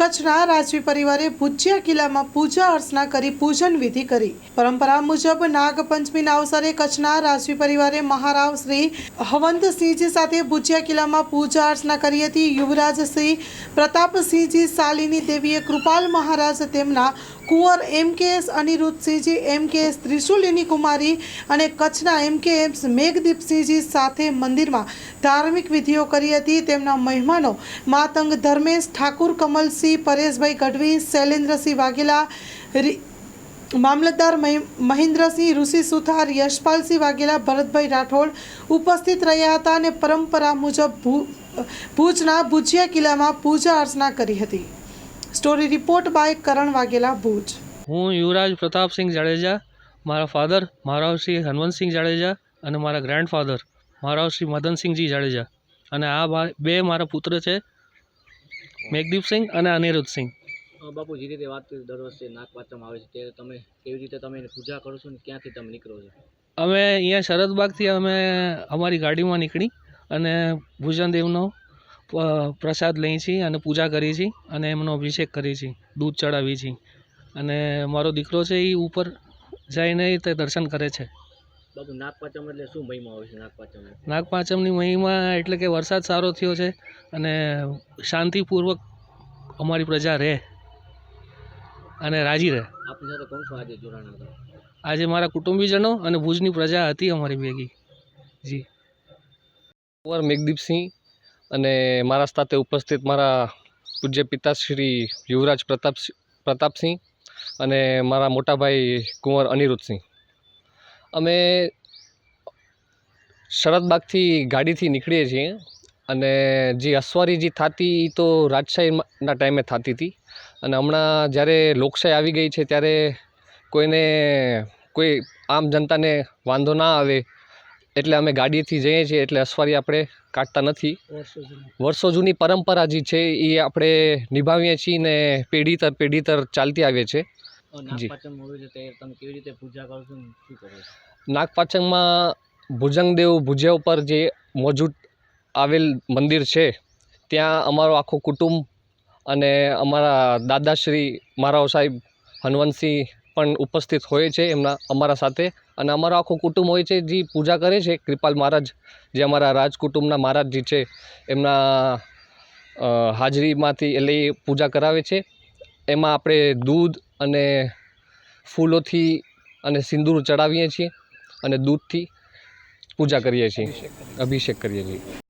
કચ્છના રાજવી પરિવારે ભુજિયા કિલ્લામાં પૂજા અર્ચના કરી પૂજન વિધિ કરી. પરંપરા મુજબ નાગપંચમીના અવસરે કચ્છના રાજવી પરિવારે મહારાવ શ્રી હવંતસિંહજી સાથે ભુજિયા કિલ્લામાં પૂજા અર્ચના કરી હતી. યુવરાજ શ્રી પ્રતાપસિંહજી સાલીની દેવીએ કૃપાલ મહારાજ તેમના કુંવર, એમ કે એસ, અનિરુદ્ધસિંહજી, એમ કે એસ, ત્રિશુલિની કુમારી અને કચ્છના એમ કે એમ મેઘદીપસિંહજી સાથે મંદિરમાં ધાર્મિક વિધિઓ કરી હતી. તેમના મહેમાનો માતંગ ધર્મેશ, ઠાકુર કમલસિંહ, પરેશભાઈ ગઢવી, શૈલેન્દ્રસિંહ વાઘેલા મામલતદાર મહેન્દ્રસિંહ, ઋષિ સુથાર, યશપાલસિંહ વાઘેલા, ભરતભાઈ રાઠોડ ઉપસ્થિત રહ્યા હતા અને પરંપરા મુજબ ભુજના ભુજિયા કિલ્લામાં પૂજા અર્ચના કરી હતી. Story report by Karan Vaghela Bhuj. હું યુવરાજ પ્રતાપસિંહ જાડેજા મારા ફાધર મહારાવશ્રી હનવંતસિંહ જાડેજા અને મારા ગ્રેન્ડફાધર મહારાવશ્રી મદનસિંહજી જાડેજા. અને આ બા- બે મારા પુત્ર છે મેઘદીપસિંહ અને અનિરુદ્ધસિંહ. બાપુ જે રીતે વાત દર વર્ષે નાગપાત્રમાં આવે છે ત્યારે તમે કેવી રીતે તમે એની પૂજા કરો છો ને ક્યાંથી તમે નીકળો છો? અમે અહીંયા શરદબાગથી અમે અમારી ગાડીમાં નીકળી અને ભુજનદેવનો પ્રસાદ લઈએ છીએ અને પૂજા કરીએ છીએ અને એમનો અભિષેક કરીએ છીએ દૂધ ચડાવીએ છીએ અને મારો દીકરો છે એ ઉપર જઈને તે દર્શન કરે છે. બાપુ નાગપાંચમ એટલે શું મહિમા હોય છે નાગપાંચમ નાગપાંચમની મહિમા એટલે કે વરસાદ સારો થયો છે અને શાંતિપૂર્વક અમારી પ્રજા રહે અને રાજી રહે. આપની સાથે કોણ છો આજે જોડાણ આજે મારા કુટુંબીજનો અને ભુજની પ્રજા હતી અમારી ભેગી. જી. કુંવર મેઘદીપસિંહ અને મારા સાથે ઉપસ્થિત મારા પૂજ્ય પિતા શ્રી યુવરાજ પ્રતાપ પ્રતાપસિંહ અને મારા મોટાભાઈ કુંવર અનિરુદ્ધસિંહ. અમે શરદબાગથી ગાડીથી નીકળીએ છીએ અને જે અસવારી જે થતી તો રાજશાહીના ટાઈમે થતી હતી. અને હમણાં જ્યારે લોકશાહી આવી ગઈ છે ત્યારે કોઈને કોઈ આમ જનતાને વાંધો ના આવે એટલે અમે ગાડીએથી જઈએ છીએ એટલે અસવારી આપણે કાઢતા નથી. વર્ષો જૂની. પરંપરા જે છે એ આપણે નિભાવીએ છીએ ને પેઢી તર પેઢી તર ચાલતી આવે છે. જી. નાગપાંચમ હોય છે ત્યારે તમે કેવી રીતે પૂજા કરો છો ને શું કરો છો? નાગપાંચમમાં ભુજંગદેવ ભુજિયા ઉપર જે મોજૂદ આવેલ મંદિર છે ત્યાં અમારો આખો કુટુંબ અને અમારા દાદાશ્રી મારાઓ સાહેબ હનવંતસિંહ પણ ઉપસ્થિત હોય છે એમના, અમારા સાથે. અને અમારો આખો કુટુંબ હોય છે જે પૂજા કરે છે, કૃપાલ મહારાજ, જે અમારા રાજકુટુંબના મહારાજ જે છે, એમના હાજરીમાંથી એટલે એ પૂજા કરાવે છે. એમાં આપણે દૂધ અને ફૂલોથી અને સિંદૂર ચડાવીએ છીએ અને દૂધથી પૂજા કરીએ છીએ. અભિષેક કરીએ છીએ.